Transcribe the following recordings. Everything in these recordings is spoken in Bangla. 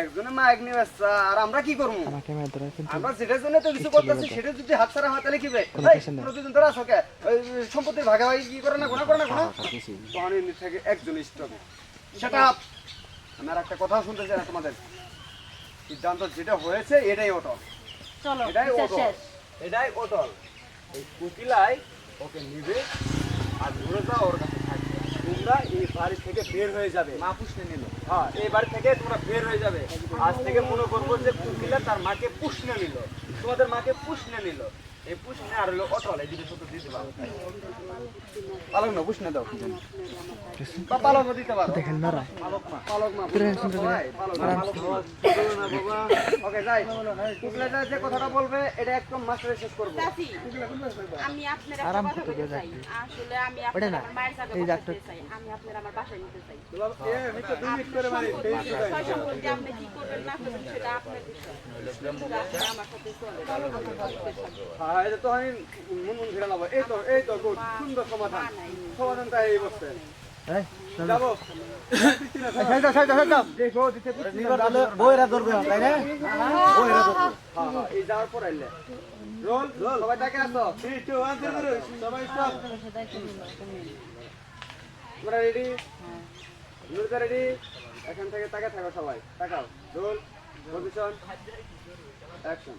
একজনে মাইক নিয়ে বেচা আর আমরা কি করব? আমরা যেটার জন্য তো কিছু করতেছি সেটা যদি হাত ছাড়া হয় তাহলে কি বে প্রতিদিন তোরা আসো কে? ওই ভাগাভাগি কি করে না গোনা করে না গোনা তখন এমনি একজন স্টকে। সেটা আমার একটা কথা শুনতে চাই না তোমাদের। সিদ্ধান্ত যেটা হয়েছে এটাই অটল। চলো এটাই অটল। এটাই অটল। এই কুটিলায় ওকে নিবে আর মুরজা ওর কাছে থাকবে। তোমরা এই বাড়ি থেকে বের হয়ে যাবে। মা পুষনে নিল। হ্যাঁ এই বাড়ি থেকে তোমরা বের হয়ে যাবে। আজ থেকে মনে করব যে কুকিলা তার মাকে পুষনে নিল। তোমাদের মাকে পুষনে নিল। এই পুষনে আর হলো অটল এই দিকে শুধু দিতে পারো পালক না পুষনে দাও বা পালক দিতে পারো দেখেন না পালক মা পালক না ওকে যাই কুকিলা যে কথাটা বলবে এটা একদম মাস্টারে শেষ করব আমি আপনার একটা কথা বলতে চাই আসলে আমি আপনার আমার মায়ের জায়গায় বসাতে চাই আমি আপনার আমার বাসায় নিতে চাই আপনার সম্পত্তি, ছয় সম্পত্তি আপনি কি করবেন না করবেন সেটা আপনার বিষয় আমার সাথে সাথে থাকবেন। হ্যাঁ এটা তো আমি মন মন ঘিরে নেব। এই তো এই তো good, সুন্দর সমাধান। সমাধানটা এই বসছে রেডি রেডি এখান থেকে তাকে থাকো সবাই। তাকাও। রোল পজিশন অ্যাকশন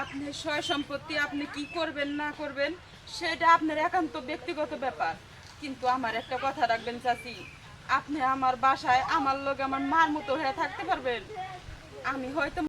আপনি সয় সম্পত্তি আপনি কি করবেন না করবেন, সেটা আপনার একান্ত ব্যক্তিগত ব্যাপার। কিন্তু আমার একটা কথা রাখবেন চাচি আপনি আমার বাসায় আমার লোক আমার মার মতো হয়ে থাকতে পারবেন। আমি হয়তো